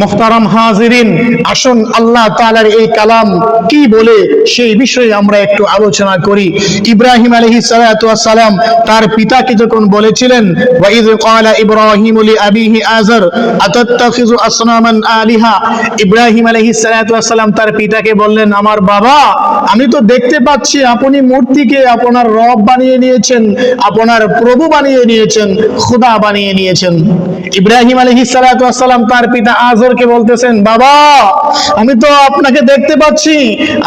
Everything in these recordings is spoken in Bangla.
মুখতারাম হাজিরিন, আসুন আল্লাহ তাআলার এই কালাম কি বলে সেই বিষয়ে আমরা একটু আলোচনা করি। ইব্রাহিম ওয়াস সালাম তার পিতাকে যখন বলেছিলেন ইব্রাহিম লি আবিহি আতাত্তাখিযু আসনামান আলিহা? ইব্রাহিম ওয়াস সালাম তার পিতাকে বললেন, আমার বাবা, আমি তো দেখতে পাচ্ছি আপনি মূর্তিকে আপনার রব বানিয়ে নিয়েছেন, আপনার প্রভু বানিয়ে নিয়েছেন, খোদা বানিয়ে নিয়েছেন। ইব্রাহিম ওয়াস সালাম তার পিতা আজরকে বলতেছেন, বাবা, আমি তো আপনাকে দেখতে পাচ্ছি।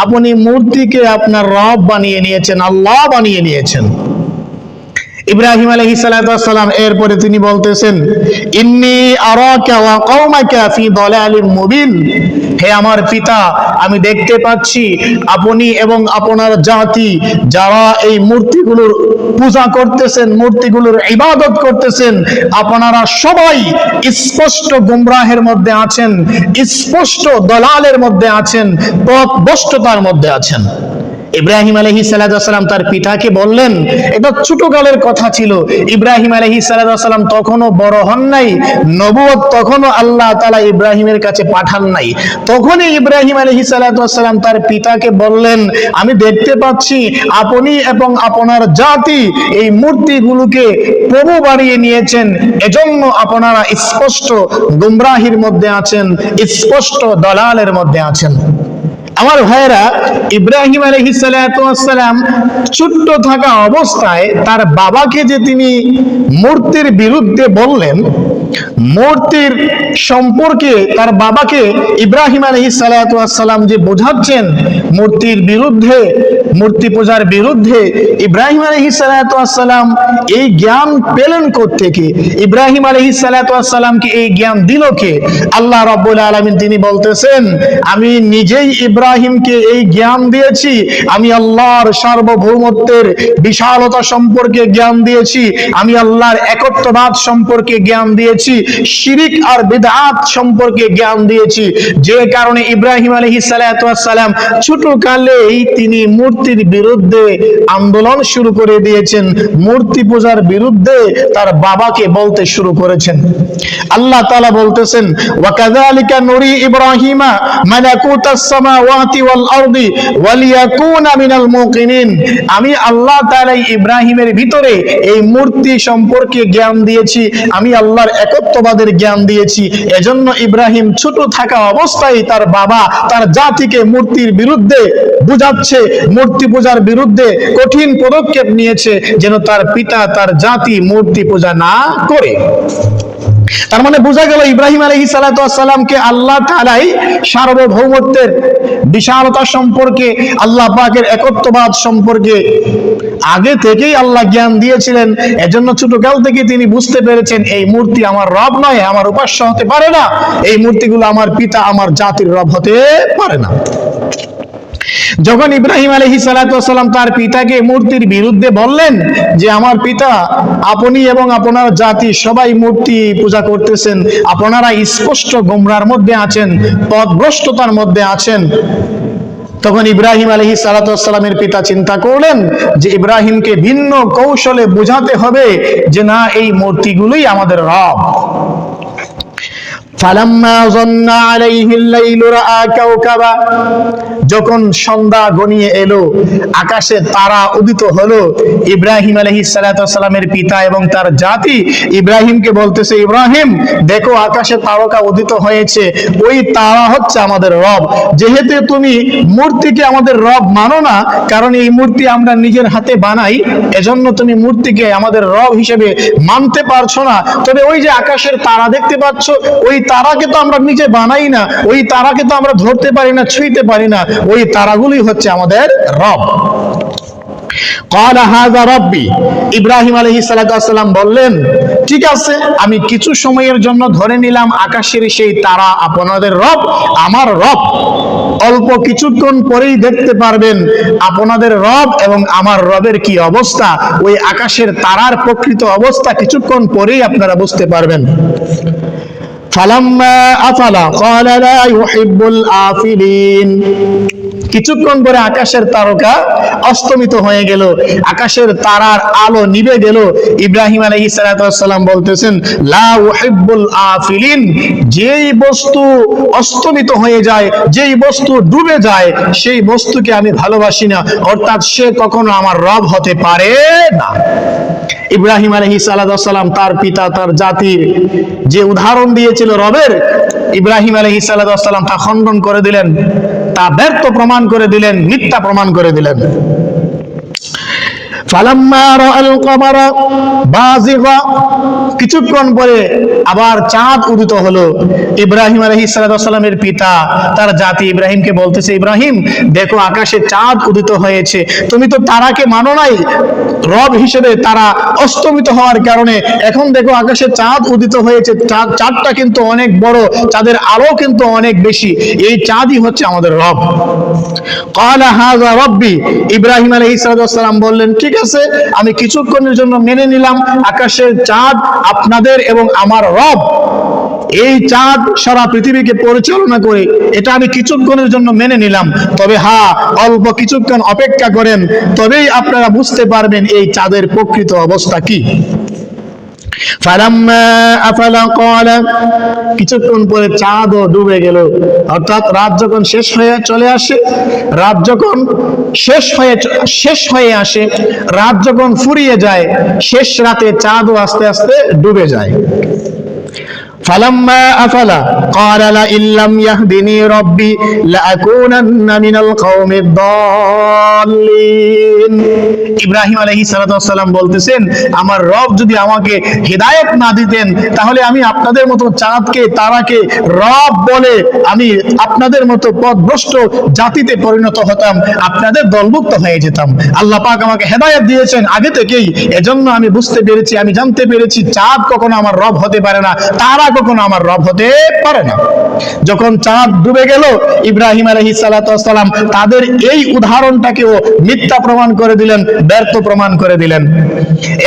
আপনি মূর্তিকে আপনার রব বানিয়ে নিয়েছেন, আল্লাহ বানিয়ে নিয়েছেন। ইব্রাহিম ওয়াস সালাম এরপরে তিনি বলতেছেন, ইন্নী মুবিন। হে আমার পিতা, আমি দেখতে পাচ্ছি আপনি এবং আপনার জাতি, যারা এই মূর্তিগুলোর পূজা করতেছেন, মূর্তিগুলোর ইবাদত করতেছেন, আপনারা সবাই স্পষ্ট গুমরাহের মধ্যে আছেন, স্পষ্ট দলালের মধ্যে আছেন, পথভ্রষ্টতার মধ্যে আছেন। ইব্রাহিম আলহি সালাম তার পিতাকে বললেন, এটা ছোটকালের কথা ছিল। ইব্রাহিম আলহি সালাম তখনও বড় হন নাই নবুয়ত তখনও আল্লাহ তালা ইব্রাহিমের কাছে পাঠান নাই। তখনই ইব্রাহিম আলহি সালাম তার পিতাকে বললেন, আমি দেখতে পাচ্ছি আপনি এবং আপনার জাতি এই মূর্তিগুলোকে প্রভু বাড়িয়ে নিয়েছেন। এজন্য আপনারা স্পষ্ট গুমরাহির মধ্যে আছেন, স্পষ্ট দলালের মধ্যে আছেন। আমার ভাইয়েরা, ইব্রাহিম আলহিসাল্লাম ছোট্ট থাকা অবস্থায় তার বাবাকে যে তিনি মূর্তির বিরুদ্ধে বললেন, মূর্তির সম্পর্কে তার বাবাকে ইব্রাহিম আলহিসাল্লাম যে বোঝাচ্ছেন, মূর্তির বিরুদ্ধে, মূর্তি পূজার বিরুদ্ধে ইব্রাহিম আলহিসাল্লাম এই জ্ঞান পেলেন থেকে ইব্রাহিম আলহিসাল্লামকে এই জ্ঞান দিল কে? আল্লাহ রব্বুল আলমিন তিনি বলতেছেন, আমি নিজেই ইব্রাহিমকে এই জ্ঞান দিয়েছি, আমি আল্লাহর সার্বভৌমত্বের বিশালতা সম্পর্কে জ্ঞান দিয়েছি, আমি আল্লাহর একত্ববাদ সম্পর্কে জ্ঞান দিয়েছি, শিরিক আর বিদআত সম্পর্কে জ্ঞান দিয়েছি। যে কারণে ইব্রাহিম আলহি সালাম ছোট কালেই তিনি মূর্তির বিরুদ্ধে আন্দোলন শুরু করে দিয়েছেন, মূর্তি পূজার বিরুদ্ধে তার বাবাকে বলতে শুরু করেছেন। আল্লাহ তালা বলতেছেন ওয়াকাযালিকা নুরি ইব্রাহিমা, মালাকুতাস আমি আল্লাহ ইব্রাহিমের ভিতরে এই মূর্তি সম্পর্কে জ্ঞান দিয়েছি। আমি আল্লাহর একত্ববাদের জ্ঞান দিয়েছি। এজন্য ইব্রাহিম ছোট থাকা অবস্থায় তার বাবা তার জাতিকে মূর্তির বিরুদ্ধে বুঝাচ্ছে, মূর্তি পূজার বিরুদ্ধে কঠিন পদক্ষেপ নিয়েছে যেন তার পিতা, তার জাতি মূর্তি পূজা না করে। তার মানে বোঝা গেল ইব্রাহিম আলহি সালাতামকে আল্লাহ তালাই সার্বভৌমত্বের বিশালতা সম্পর্কে, আল্লাহ পাকের একত্ববাদ সম্পর্কে আগে থেকেই আল্লাহ জ্ঞান দিয়েছিলেন। এজন্য ছোটকাল থেকে তিনি বুঝতে পেরেছেন, এই মূর্তি আমার রব নয়, আমার উপাস্য হতে পারে না। এই মূর্তিগুলো আমার পিতা, আমার জাতির রব হতে পারে না। যখন ইব্রাহিম আলহি সালাম তার পিতাকে মূর্তির বিরুদ্ধে বললেন যে, আমার পিতা, আপনি এবং আপনার জাতি সবাই মূর্তি পূজা করতেছেন। আপনারা স্পষ্ট গোমরার মধ্যে আছেন পথভ্রষ্টতার মধ্যে আছেন। তখন ইব্রাহিম আলহি সালাতামের পিতা চিন্তা করলেন যে, ইব্রাহিমকে ভিন্ন কৌশলে বোঝাতে হবে যে, না, এই মূর্তিগুলোই আমাদের রব। যখন সন্ধ্যা গনিয়ে এলো, আকাশে তারা উদিত হলো। ইব্রাহিম সালাতু সালামের পিতা এবং তার জাতি ইব্রাহিমকে বলতেছে, ইব্রাহিম, দেখো আকাশে তারকা উদিত হয়েছে। ওই তারা হচ্ছে আমাদের রব। যেহেতু তুমি মূর্তিকে আমাদের রব মানো না, কারণ এই মূর্তি আমরা নিজের হাতে বানাই, এজন্য তুমি মূর্তিকে আমাদের রব হিসেবে মানতে পারছ না। তবে ওই যে আকাশের তারা দেখতে পাচ্ছ, ওই তারাকে তো আমরা নিচে বানাই না, ওই তারাকে তো আমরা ধরতে পারি না, ছুঁইতে পারি না, ওই তারাগুলি হচ্ছে আমাদের রব। ইব্রাহিম আলহি সালাম বললেন, ঠিক আছে, আমি কিছু সময়ের জন্য ধরে নিলাম আকাশের সেই তারা আপনাদের রব, আমার রব। অল্প কিছুক্ষণ পরেই দেখতে পারবেন আপনাদের রব এবং আমার রবের কি অবস্থা। ওই আকাশের তারার প্রকৃত অবস্থা কিছুক্ষণ পরেই আপনারা বুঝতে পারবেন। ফালাম্মা আফালা ক্বালা লা ইউহিব্বুল আফিলিন কিছুক্ষণ পরে আকাশের তারকা অস্তমিত হয়ে গেল। আকাশের তারার আলো নিভে গেল। ইব্রাহিম আলাইহিস সালাম বলতেছেন আফিলিন যেই বস্তু অস্তমিত হয়ে যায়, যেই বস্তু ডুবে যায়, সেই বস্তুকে আমি ভালোবাসি না। অর্থাৎ সে কখনো আমার রব হতে পারে না। ইব্রাহিম আলহি সালাম তার পিতা, তার জাতির যে উদাহরণ দিয়েছিল রবের, ইব্রাহিম আলহি সালাম তা খণ্ডন করে দিলেন। তা ব্যর্থ প্রমাণ করে দিলেন মিথ্যা প্রমাণ করে দিলেন। কিছুক্ষণ পরে আবার চাঁদ উদিত হলো। ইব্রাহিম আলাইহিস সালামের পিতা, তার জাতি ইব্রাহিমকে বলতেছে, ইব্রাহিম, দেখো আকাশে চাঁদ উদিত হয়েছে। তুমি তো তারাকে মানো নাই। রব হিসেবে তারা অস্তমিত হওয়ার কারণে এখন দেখো আকাশে চাঁদ উদিত হয়েছে। চাঁদ, চাঁদটা কিন্তু অনেক বড়, চাঁদের আলো কিন্তু অনেক বেশি। এই চাঁদই হচ্ছে আমাদের রব। কালা হাযা রব্বি, ইব্রাহিম আলাইহিস সালাম বললেন, ঠিক আছে আমি কিছুক্ষণের জন্য মেনে নিলাম, আকাশের চাঁদ আপনাদের এবং আমার রব। এই চাঁদ সারা পৃথিবীকে পরিচালনা করে, এটা আমি কিছুক্ষণের জন্য মেনে নিলাম। তবে হা, অল্প কিছুক্ষণ অপেক্ষা করেন, তবেই আপনারা বুঝতে পারবেন এই চাঁদের প্রকৃত অবস্থা কি। কিছুক্ষণ পরে চাঁদও ডুবে গেল। অর্থাৎ রাত যখন শেষ হয়ে চলে আসে, রাত যখন শেষ হয়ে শেষ হয়ে আসে, রাত যখন ফুরিয়ে যায়, শেষ রাতে চাঁদও আস্তে আস্তে ডুবে যায়। ইব্রাহিম আলাইহিস বলতেছেন, আমার রব যদি আমাকে হেদায়েত না দিতেন, তাহলে আমি আপনাদের মতো চাঁদকে, তারাকে রব বলে আমি আপনাদের মতো পদভ্রষ্ট জাতিতে পরিণত হতাম, আপনাদের দলভুক্ত হয়ে যেতাম। আল্লাহ পাক আমাকে হেদায়েত দিয়েছেন আগে থেকেই। এজন্য আমি বুঝতে পেরেছি, আমি জানতে পেরেছি, চাঁদ কখনো আমার রব হতে পারে না, তারা কখনো আমার রব হতে পারে না। যখন চাঁদ ডুবে গেল, ইব্রাহিম আলহি সালাম তাদের এই উদাহরণটাকেও মিথ্যা প্রমাণ করে দিলেন, ব্যর্থ প্রমাণ করে দিলেন।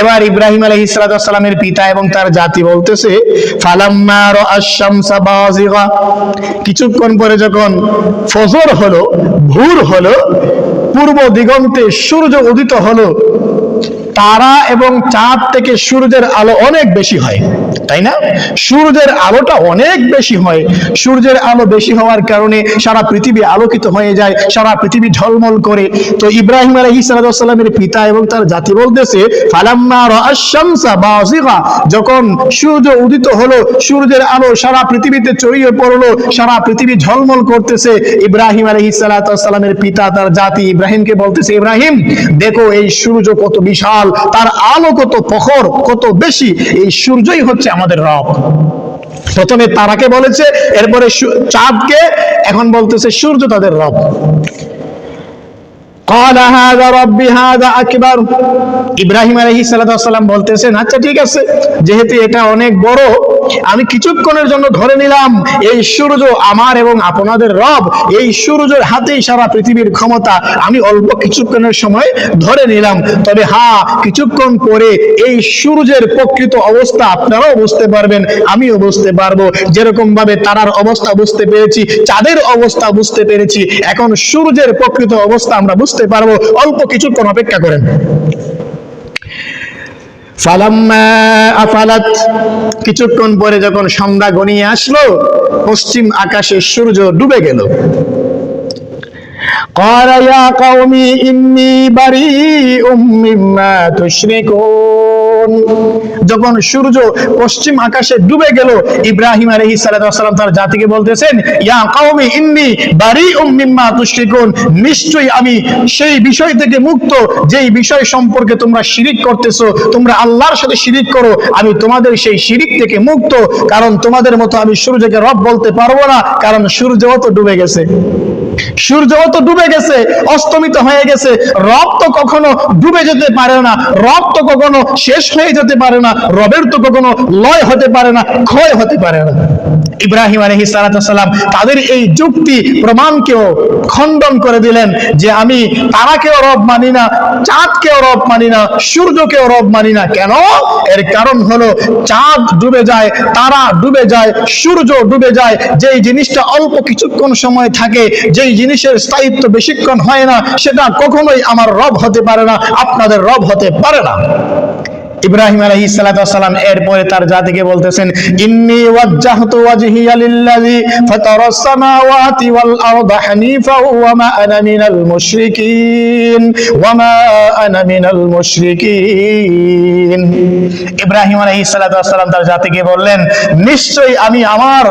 এবার ইব্রাহিম আলহি সালামের পিতা এবং তার জাতি বলতেছে কিছুক্ষণ পরে যখন ফজর হলো, ভোর হলো, পূর্ব দিগন্তে সূর্য উদিত হলো তারা এবং চাঁদ থেকে সূর্যের আলো অনেক বেশি হয়, তাই না? সূর্যের আলোটা অনেক বেশি হয়। সূর্যের আলো বেশি হওয়ার কারণে সারা পৃথিবী আলোকিত হয়ে যায়, সারা পৃথিবী ঝলমল করে। তো ইব্রাহিম আলাইহিস সালামের পিতা এবং তার জাতি বলতেছে যখন সূর্য উদিত হলো, সূর্যের আলো সারা পৃথিবীতে ছড়িয়ে পড়ল, সারা পৃথিবী ঝলমল করতেছে। ইব্রাহিম আলাইহিস সালামের পিতা, তার জাতি ইব্রাহিমকে বলতেছে, ইব্রাহিম, দেখো এই সূর্য কত বিশাল। জালাল তার আলো কত প্রখর কত বেশি, এই সূর্যই হচ্ছে আমাদের রব। প্রথমে তারাকে বলেছে, এরপরে চাঁদকে, এখন বলতেছে সূর্য তাদের রব। ইব্রাহিম আলহি সাল্লাম বলতেছেন আচ্ছা ঠিক আছে, যেহেতু এটা অনেক বড় আমি কিছুক্ষণের জন্য ধরে নিলাম, এই সূর্য আমার এবং আপনাদের রব, এই সূর্যের হাতেই সারা পৃথিবীর ক্ষমতা আমি অল্প কিছুক্ষণের সময় ধরে নিলাম। তবে হ্যাঁ কিছুক্ষণ পরে এই সূর্যের প্রকৃত অবস্থা আপনারাও বুঝতে পারবেন, আমিও বুঝতে পারব। যেরকম ভাবে তারার অবস্থা বুঝতে পেরেছি, চাঁদের অবস্থা বুঝতে পেরেছি, এখন সূর্যের প্রকৃত অবস্থা আমরা বুঝতে পারব। অল্প কিছুক্ষণ অপেক্ষা করেন। ফালাম্মা আফালাত কিছুক্ষণ পরে যখন সন্ধ্যা গনিয়ে আসলো পশ্চিম আকাশে সূর্য ডুবে গেল قال يا قوم إني بريء مما تشركون যখন সূর্য পশ্চিম আকাশে ডুবে গেল, ইব্রাহিম আলাইহিস সালাম তার জাতিকে বলতেছেন, ইয়া ইন্নী নিশ্চয়ই আমি সেই বিষয় থেকে মুক্ত, যেই বিষয় সম্পর্কে তোমরা শিরিক করতেছো, তোমরা আল্লাহর সাথে শিরিক করো, আমি তোমাদের সেই শিরিক থেকে মুক্ত, কারণ তোমাদের মতো আমি সূর্যকে রব বলতে পারব না, কারণ সূর্যও তো ডুবে গেছে। সূর্যও তো ডুবে গেছে, অস্তমিত হয়ে গেছে। রব তো কখনো ডুবে যেতে পারে না, রব তো কখনো শেষ হয়ে যেতে পারে না, রবের তো কখনো লয় হতে পারে না, ক্ষয় হতে পারে না। ইব্রাহিম আলহি সালাম তাদের এই যুক্তি প্রমাণকেও খণ্ডন করে দিলেন যে আমি তারাকেও রব মানি না, চাঁদকেও রব মানি না, সূর্যকেও রব মানি না। কেন? এর কারণ হলো চাঁদ ডুবে যায়, তারা ডুবে যায়, সূর্য ডুবে যায়। যেই জিনিসটা অল্প কিছুক্ষণ সময় থাকে, যেই জিনিসের স্থায়িত্ব বেশিক্ষণ হয় না, সেটা কখনোই আমার রব হতে পারে না, আপনাদের রব হতে পারে না। ইব্রাহিম আলাইহিস সালাতু এরপরে তার জাতিকে বলতেছেন, ইন্নী ইব্রাহিম আলাইহিস সালাতু তার জাতিকে বললেন, নিশ্চয়ই আমি আমার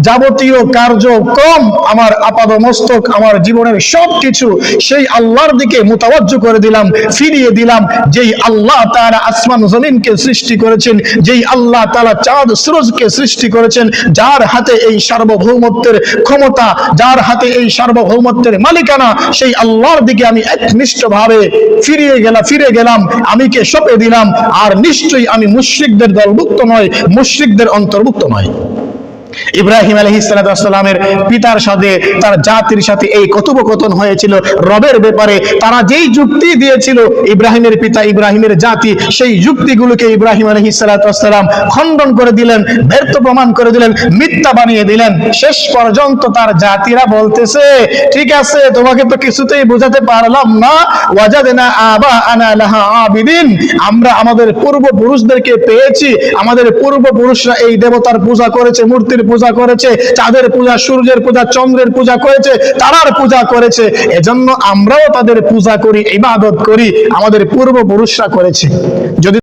যাবতীয় কার্যক্রম আমার আপাদমস্তক, আমার জীবনের সবকিছু সেই আল্লাহর দিকে মুতাওয়াজ্জু করে দিলাম, ফিরিয়ে দিলাম, যেই আল্লাহ তাআলা আসমান জমিনকে সৃষ্টি করেছেন, যেই আল্লাহ তালা চাঁদ সুরজকে সৃষ্টি করেছেন, যার হাতে এই সার্বভৌমত্বের ক্ষমতা, যার হাতে এই সার্বভৌমত্বের মালিকানা, সেই আল্লাহর দিকে আমি একনিষ্ঠভাবে ফিরিয়ে গেলাম ফিরে গেলাম, আমি কে সপে দিলাম, আর নিশ্চয়ই আমি মুশ্রিকদের দলভুক্ত নয়, মুশ্রিকদের অন্তর্ভুক্ত নয়। ইব্রাহিম আলহিসামের পিতার সাথে, তার জাতির সাথে এই কথোপকথন হয়েছিল। রবের ব্যাপারে তারা যেই যুক্তি দিয়েছিল, ইব্রাহিমের পিতা, ইব্রাহিমের জাতি, সেই যুক্তিগুলোকে ইব্রাহিম আলহিসাম খণ্ডন করে দিলেন, ব্যর্থ প্রমাণ করে দিলেন, মিথ্যা বানিয়ে দিলেন। শেষ পর্যন্ত তার জাতিরা বলতেছে, ঠিক আছে, তোমাকে তো কিছুতেই বোঝাতে পারলাম না। ওয়াজাদেনা আবা আনা লাহা আবিদিন। আমরা আমাদের পূর্বপুরুষদেরকে পেয়েছি। আমাদের পূর্বপুরুষরা এই দেবতার পূজা করেছে, মূর্তির পূজা করেছে, চাঁদের পূজা, সূর্যের পূজা, চন্দ্রের পূজা করেছে, তারার পূজা করেছে। এজন্য আমরাও তাদের পূজা করি, ইবাদত করি, আমাদের পূর্বপুরুষরা করেছে। যদি